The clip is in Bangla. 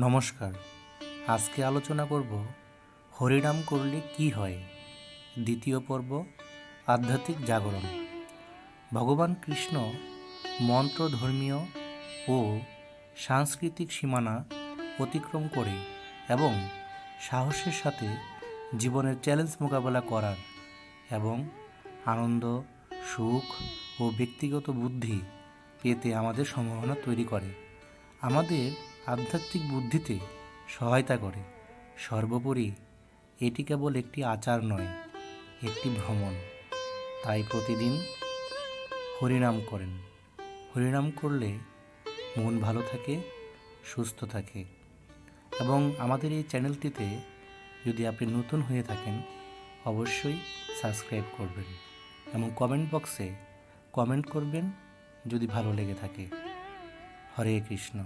নমস্কার। আজকে আলোচনা করব হরিনাম করলে কি হয়? দ্বিতীয় পর্ব, আধ্যাত্মিক জাগরণ। ভগবান কৃষ্ণ মন্ত্র ধর্মীয় ও সাংস্কৃতিক সীমানা অতিক্রম করে এবং সাহসের সাথে জীবনের চ্যালেঞ্জ মোকাবেলা করার এবং আনন্দ, সুখ ও ব্যক্তিগত বুদ্ধি পেতে আমাদের সম্ভাবনা তৈরি করে। আমাদের আধ্যাত্মিক বুদ্ধিতে সহায়তা করে। সর্বোপরি এটি কেবল একটি আচার নয়, একটি ভ্রমণ। তাই প্রতিদিন হরিনাম করেন। হরিনাম করলে মন ভালো থাকে, সুস্থ থাকে। এবং আমাদের এই চ্যানেলটিতে যদি আপনি নতুন হয়ে থাকেন, অবশ্যই সাবস্ক্রাইব করবেন এবং কমেন্ট বক্সে কমেন্ট করবেন যদি ভালো লেগে থাকে। হরে কৃষ্ণ।